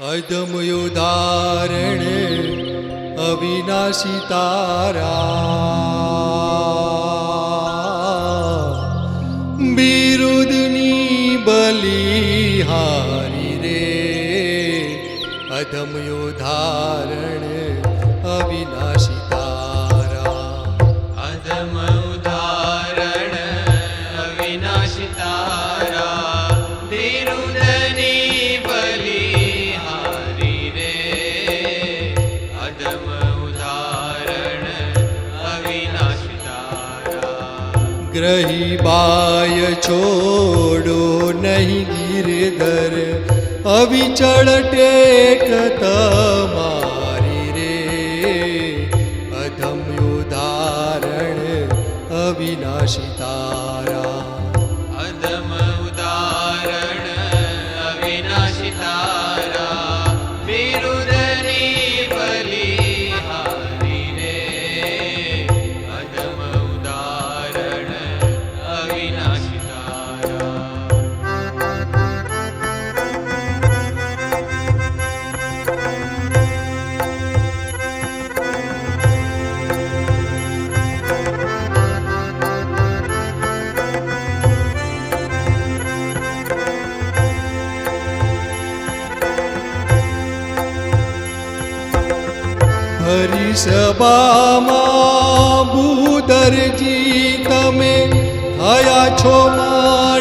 અદમયુદારણે અવિનાશી તારા. બિરુદની બલિહારી રે અદમયુ ગ્રહી બાય છોડો નહીં ગીરધર અવિચળ ટેક તમારી રે. અધમ્યુ ધારણ અવિનાશી તારા. હરી સભામાં બુદરજી તમે થયા છો મા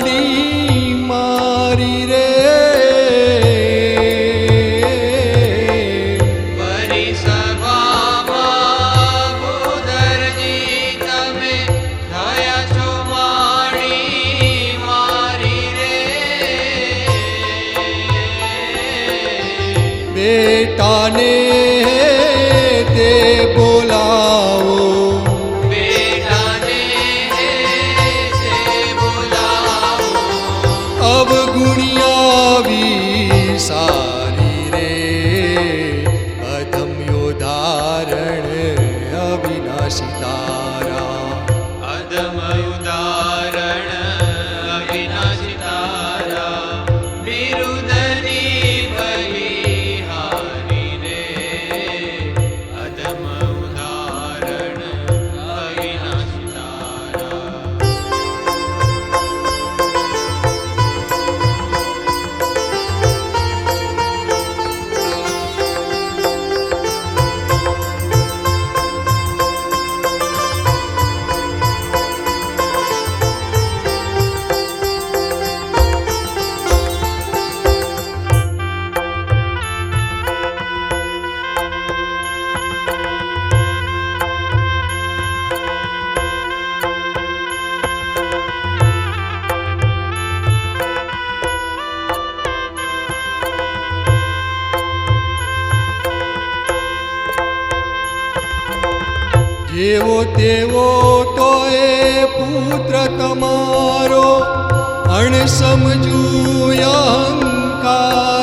જેવો તેવો તો એ પુત્ર તમારો અણસમજુ અહંકાર.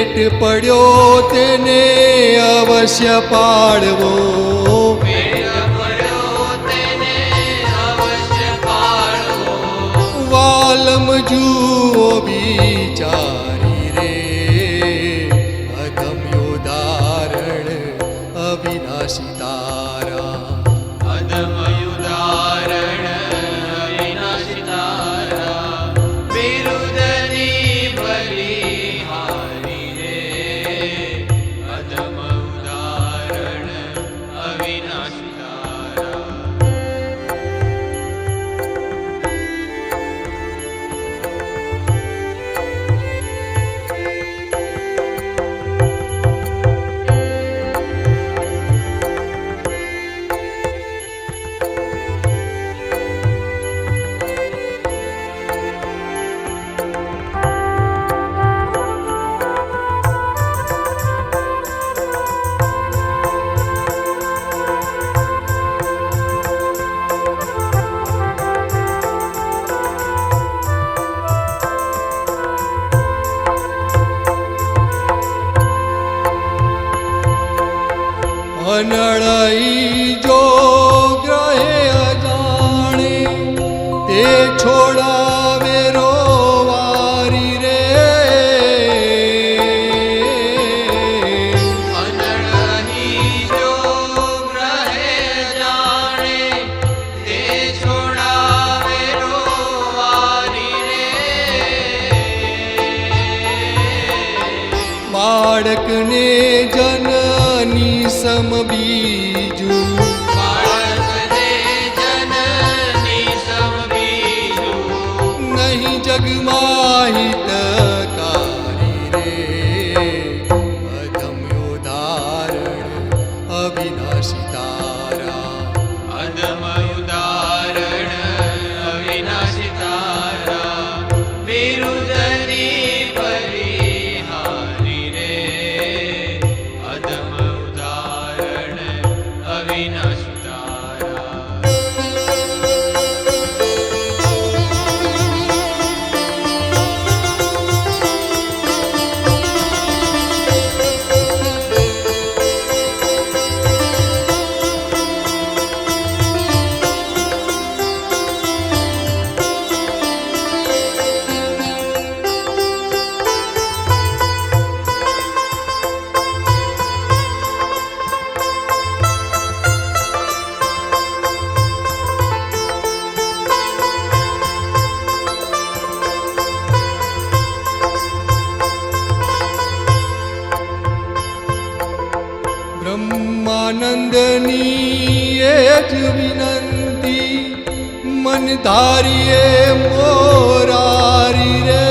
ભેટ પડ્યો તેને અવશ્ય પાડવો. વાલમ જુઓ વિચાર નળઈ જો ગ્રહે અજાણે તે છોડા some be બ્રહ્માનંદની એજ વિનંતી મન ધારીએ મોરારી રે.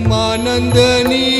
બ્રહ્માનંદની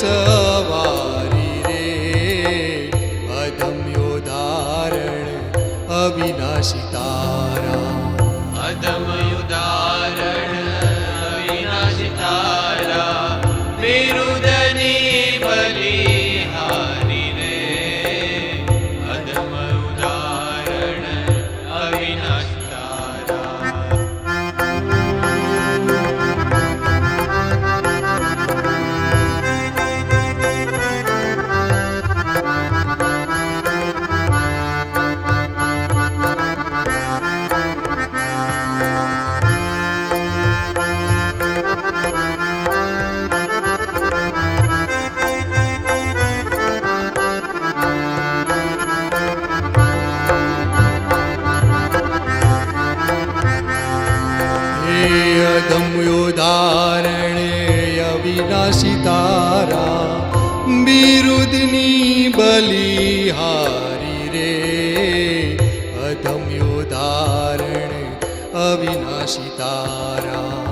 सवारि अदम्यो धारण अविनाशितारा। ના સિતારા બિરુદની બલિહારી રે. અધમ્યો ધારણ અવિનાશી તારા.